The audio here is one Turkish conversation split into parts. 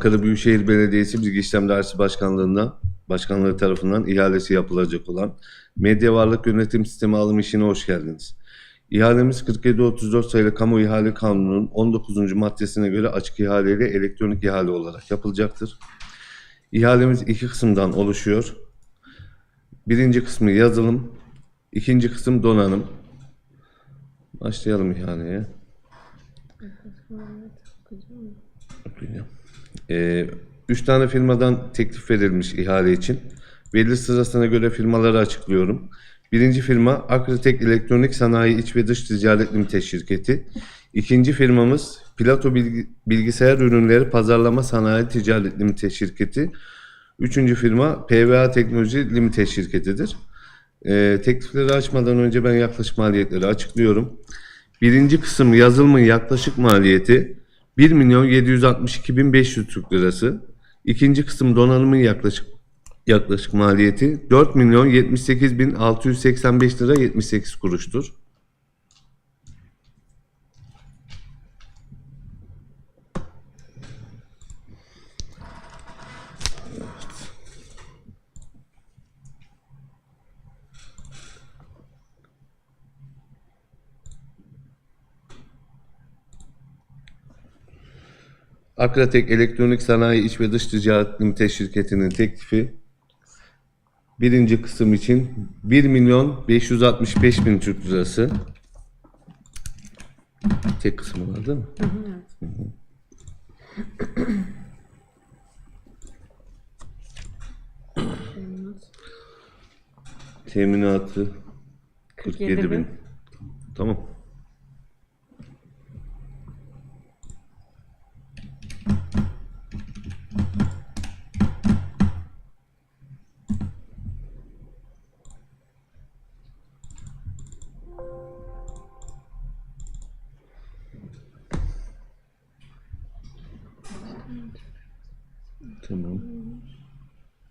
Ankara Büyükşehir Belediyesi Bilgi İşlem Dersi Başkanlığı'ndan başkanlığı tarafından ihalesi yapılacak olan Medya Varlık Yönetim Sistemi alım işine hoş geldiniz. İhalemiz 4734 sayılı Kamu İhale Kanunu'nun 19. maddesine göre açık ihale ile elektronik ihale olarak yapılacaktır. İhalemiz iki kısımdan oluşuyor. Birinci kısmı yazılım, ikinci kısım donanım. Başlayalım ihaleye. Okuyacağım. Ee, üç tane firmadan teklif verilmiş ihale için. Belli sırasına göre firmaları açıklıyorum. Birinci firma Akritek Elektronik Sanayi İç ve Dış Ticaret Limited Şirketi. İkinci firmamız Plato Bilgi- Bilgisayar Ürünleri Pazarlama Sanayi Ticaret Limited Şirketi. Üçüncü firma PVA Teknoloji Limited Şirketidir. Ee, teklifleri açmadan önce ben yaklaşık maliyetleri açıklıyorum. Birinci kısım yazılımın yaklaşık maliyeti 1 milyon 762 bin 500 Türk lirası. İkinci kısım donanımın yaklaşık yaklaşık maliyeti 4 milyon 78 bin 685 lira 78 kuruştur. Akratek Elektronik Sanayi İç ve Dış Ticaret Limited şirketinin teklifi birinci kısım için 1 milyon 565 bin Türk lirası. Tek kısmı var değil mi? Hı hı. Teminatı 47 bin. Tamam. Tamam.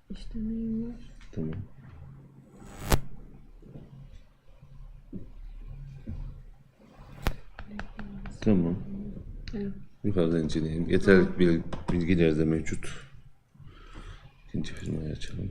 İşlemeyim var. Tamam. Tamam. Evet. Yukarıdan inceleyelim. Yeterli bil- bilgiler de mevcut. İkinci firmayı açalım.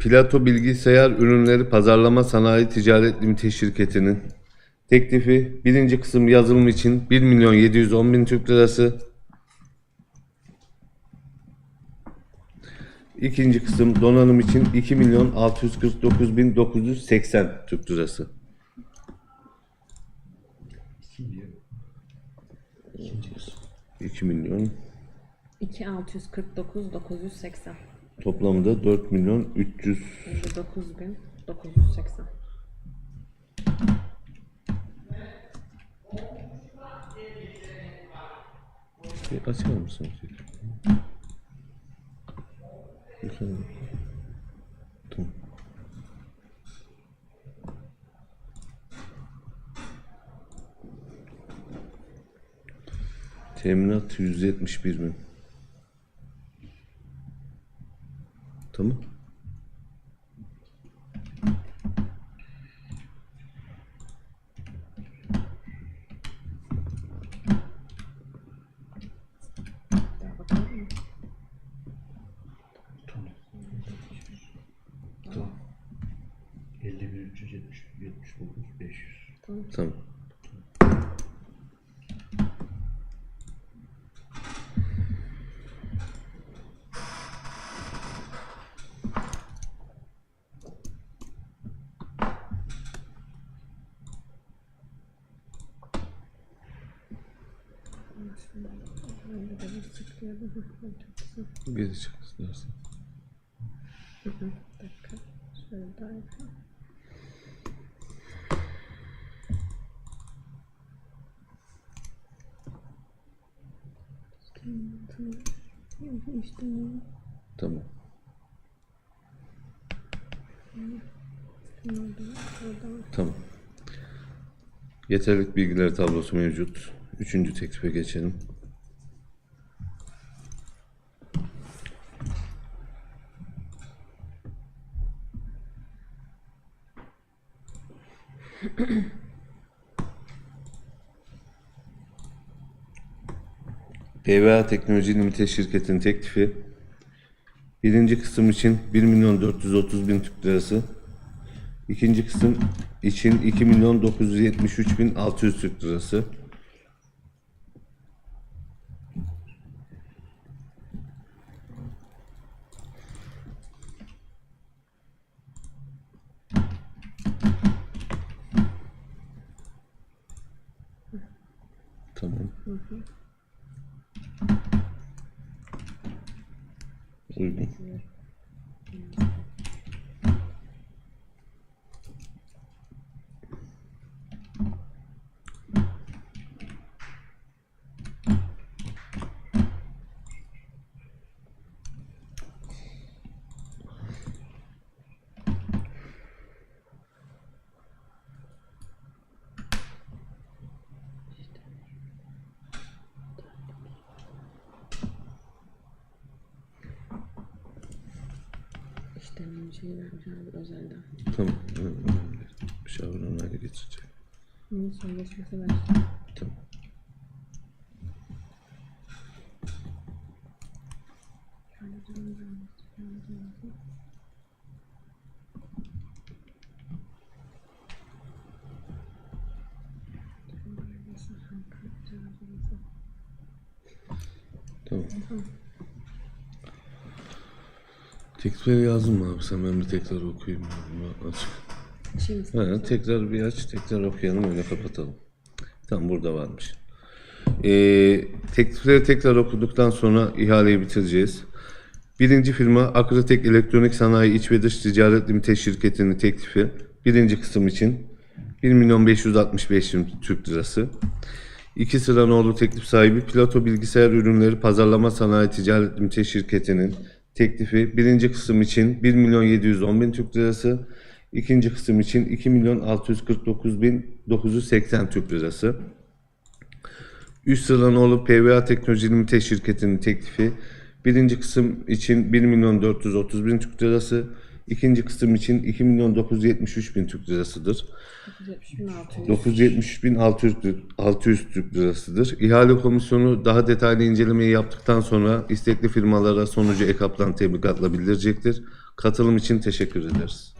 Plato Bilgisayar Ürünleri Pazarlama Sanayi Ticaret Limited şirketinin teklifi birinci kısım yazılım için 1 milyon 710 bin Türk lirası. İkinci kısım donanım için 2 milyon 649 bin 980 Türk lirası. İkinci kısım. 2 milyon 2 649 980 toplamda 4 milyon 300 59 bin 980 Bir açar mısın? Yukarı. Tamam. Teminat 171 bin. Tamam. Tamam. Tamam. 51 370 79 500. Tamam. Böyle de bir tıklayalım. Hı, çok güzel. Geri çık istersen. Dakika. Şöyle daha yapayım. Tamam. Tamam. Yeterlik bilgiler tablosu mevcut. Üçüncü teklife geçelim. PVA Teknoloji Limited şirketin teklifi. Birinci kısım için 1 milyon 430 bin Türk lirası. İkinci kısım için 2 milyon 973 bin 600 Türk lirası. Tamam. Uygun. İşte bir şey vermiş abi özelden. Tamam. Müşavir onayla geçecek. Bunun sözleşmesi versin. Tamam. Şöyle durum Teklifleri yazdın mı abi? Sen ben bir tekrar okuyayım. ya. Aç. Şimdi Ha, tekrar bir aç, tekrar okuyalım öyle kapatalım. Tamam burada varmış. Ee, teklifleri tekrar okuduktan sonra ihaleyi bitireceğiz. Birinci firma Akrotek Elektronik Sanayi İç ve Dış Ticaret Limited şirketinin teklifi. Birinci kısım için 1 milyon 565 bin Türk lirası. İki sıra nolu teklif sahibi Plato Bilgisayar Ürünleri Pazarlama Sanayi Ticaret Limited şirketinin teklifi birinci kısım için 1 milyon 710 bin Türk lirası. ikinci kısım için 2 milyon 649 bin 980 Türk lirası. Üst sıralanoğlu PVA Teknoloji Limited şirketinin teklifi birinci kısım için 1 milyon 430 bin Türk lirası, ikinci kısım için 2 milyon 973 bin Türk lirasıdır. 970.600. 973 bin 600, Türk- 600 Türk lirasıdır. İhale komisyonu daha detaylı incelemeyi yaptıktan sonra istekli firmalara sonucu EKAP'tan tebligatla bildirecektir. Katılım için teşekkür ederiz.